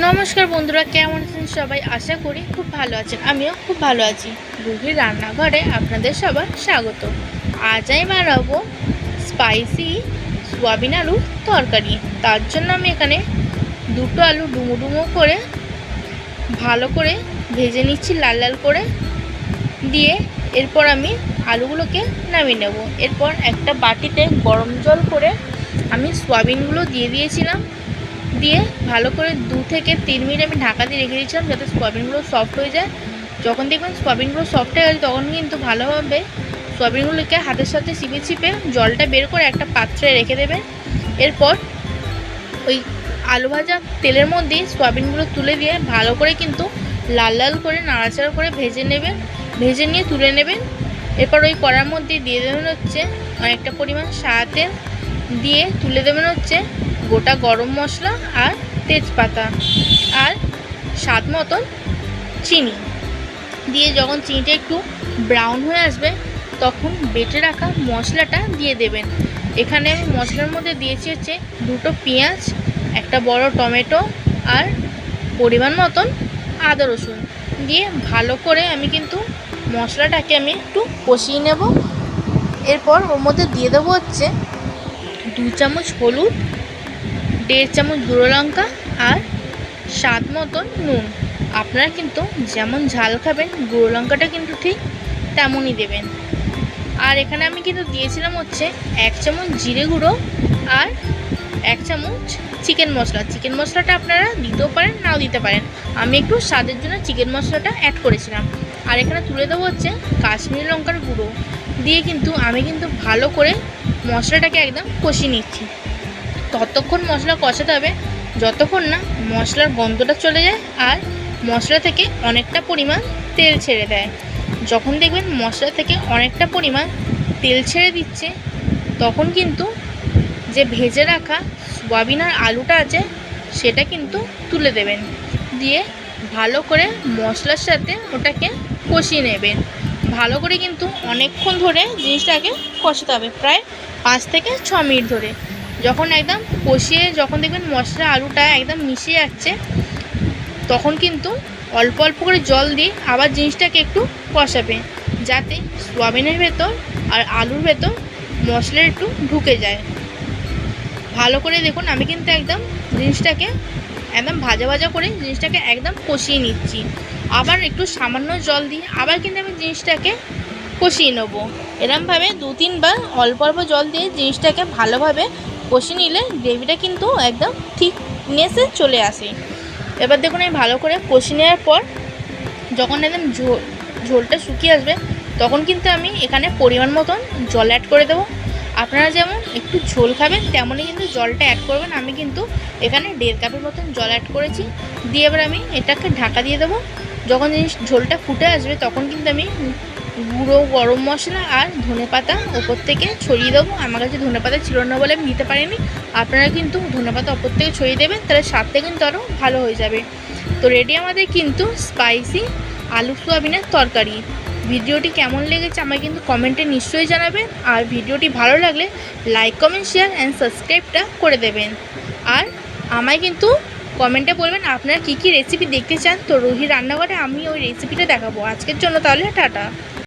নমস্কার বন্ধুরা, কেমন আছেন সবাই? আশা করি খুব ভালো আছেন। আমিও খুব ভালো আছি। রুহির রান্নাঘরে আপনাদের সবার স্বাগত। আজ আমি বানাবো স্পাইসি সোয়াবিন আলু তরকারি। তার জন্য আমি এখানে দুটো আলু ডুমো ডুমো করে, ভালো করে ভেজে নিচ্ছি, লাল লাল করে। দিয়ে এরপর আমি আলুগুলোকে নামিয়ে নেব। এরপর একটা বাটিতে গরম জল করে আমি সোয়াবিনগুলো দিয়ে দিয়েছিলাম। দিয়ে ভালো করে দু থেকে তিন মিনিট আমি ঢাকা দিয়ে রেখে দিয়েছিলাম যাতে সোয়াবিনগুলো সফট হয়ে যায়। যখন দেখবেন সোয়াবিনগুলো সফট হয়ে গেছে, তখন কিন্তু ভালোভাবে সোয়াবিনগুলোকে হাতের সাথে চিপে চিপে জলটা বের করে একটা পাত্রে রেখে দেবেন। এরপর ওই আলু ভাজা তেলের মধ্যে সোয়াবিনগুলো তুলে দিয়ে ভালো করে কিন্তু লাল লাল করে নাড়াচাড়া করে ভেজে নেবেন। ভেজে নিয়ে তুলে নেবেন। এরপর ওই কড়ার মধ্যে দিয়ে দেবেন হচ্ছে অনেকটা পরিমাণ সাদা দিয়ে তুলে দেবেন হচ্ছে গোটা গরম মশলা আর তেজপাতা আর স্বাদ মতন চিনি। দিয়ে যখন চিনিটা একটু ব্রাউন হয়ে আসবে, তখন বেটে রাখা মশলাটা দিয়ে দেবেন। এখানে আমি মশলার মধ্যে দিয়েছি হচ্ছে দুটো পেঁয়াজ, একটা বড় টমেটো আর পরিমাণ মতন আদা রসুন। দিয়ে ভালো করে আমি কিন্তু মশলাটাকে আমি একটু কষিয়ে নেব। এরপর ওর মধ্যে দিয়ে দেবো হচ্ছে দু চামচ হলুদ দেড় চামচ গুঁড়ো লঙ্কা আর স্বাদ মতন নুন। আপনারা কিন্তু যেমন ঝাল খাবেন, গুঁড়ো লঙ্কাটা কিন্তু ঠিক তেমনই দেবেন। আর এখানে আমি কিন্তু দিয়েছিলাম হচ্ছে এক চামচ জিরে গুঁড়ো আর এক চামচ চিকেন মশলা। চিকেন মশলাটা আপনারা দিতেও পারেন, নাও দিতে পারেন। আমি একটু স্বাদের জন্য চিকেন মশলাটা অ্যাড করেছিলাম। আর এখানে তুলে দেবো হচ্ছে কাশ্মীরি লঙ্কার গুঁড়ো। দিয়ে কিন্তু আমি কিন্তু ভালো করে মশলাটাকে একদম কষিয়ে নিচ্ছি। ততক্ষণ মশলা কষাতে হবে। যতক্ষণ না মশলার গন্ধটা চলে যায় আর মশলা থেকে অনেকটা পরিমাণ তেল ছেড়ে দেয়। যখন দেখবেন মশলা থেকে অনেকটা পরিমাণ তেল ছেড়ে দিচ্ছে, তখন কিন্তু যে ভেজে রাখা সোয়াবিন আর আলুটা আছে, সেটা কিন্তু তুলে দেবেন। দিয়ে ভালো করে মশলার সাথে ওটাকে কষিয়ে নেবেন। ভালো করে কিন্তু অনেকক্ষণ ধরে জিনিসটাকে কষাতে হবে, প্রায় পাঁচ থেকে ছ মিনিট ধরে। যখন একদম কষিয়ে যখন দেখবেন মশলা আলুটা একদম মিশে যাচ্ছে, তখন কিন্তু অল্প অল্প করে জল দিয়ে আবার জিনিসটাকে একটু কষাবে যাতে সোয়াবিনের ভেতর আর আলুর ভেতর মশলা একটু ঢুকে যায়। ভালো করে দেখুন, আমি কিন্তু একদম জিনিসটাকে একদম ভাজা ভাজা করে জিনিসটাকে একদম কষিয়ে নিচ্ছি। আবার একটু সামান্য জল দিয়ে আবার কিন্তু আমি জিনিসটাকে কষিয়ে নেব। এরমভাবে দু তিনবার অল্প অল্প জল দিয়ে জিনিসটাকে ভালোভাবে কষিয়ে নিলে গ্রেভিটা কিন্তু একদম ঠিক নেসে চলে আসে। এবার দেখুন আমি ভালো করে কষিয়ে নেওয়ার পর যখন একদম ঝোল, ঝোলটা শুকিয়ে আসবে, তখন কিন্তু আমি এখানে পরিমাণ মতন জল অ্যাড করে দেবো। আপনারা যেমন একটু ঝোল খাবেন, তেমনই কিন্তু জলটা অ্যাড করবেন। আমি কিন্তু এখানে দেড় কাপের মতন জল অ্যাড করেছি। দিয়ে এবার আমি এটাকে ঢাকা দিয়ে দেবো। যখন জিনিস ঝোলটা ফুটে আসবে, তখন কিন্তু আমি গুঁড়ো গরম মশলা আর ধনে পাতা ওপর থেকে ছড়িয়ে দেবো। আমার কাছে ধনে পাতা ছিল না বলে আমি নিতে পারিনি। আপনারা কিন্তু ধনে পাতা ওপর থেকে ছড়িয়ে দেবেন, তাহলে স্বাদটা কিন্তু আরও ভালো হয়ে যাবে। তো রেডি আমাদের কিন্তু স্পাইসি আলু সোয়াবিনের তরকারি। ভিডিওটি কেমন লেগেছে আমায় কিন্তু কমেন্টে নিশ্চয়ই জানাবেন। আর ভিডিওটি ভালো লাগলে লাইক কমেন্ট শেয়ার অ্যান্ড সাবস্ক্রাইবটা করে দেবেন। আর আমায় কিন্তু কমেন্টে বলবেন আপনারা কী কী রেসিপি দেখতে চান? তো রুহি রান্নাঘরে আমি ওই রেসিপিটা দেখাবো। আজকের জন্য তাহলে টাটা।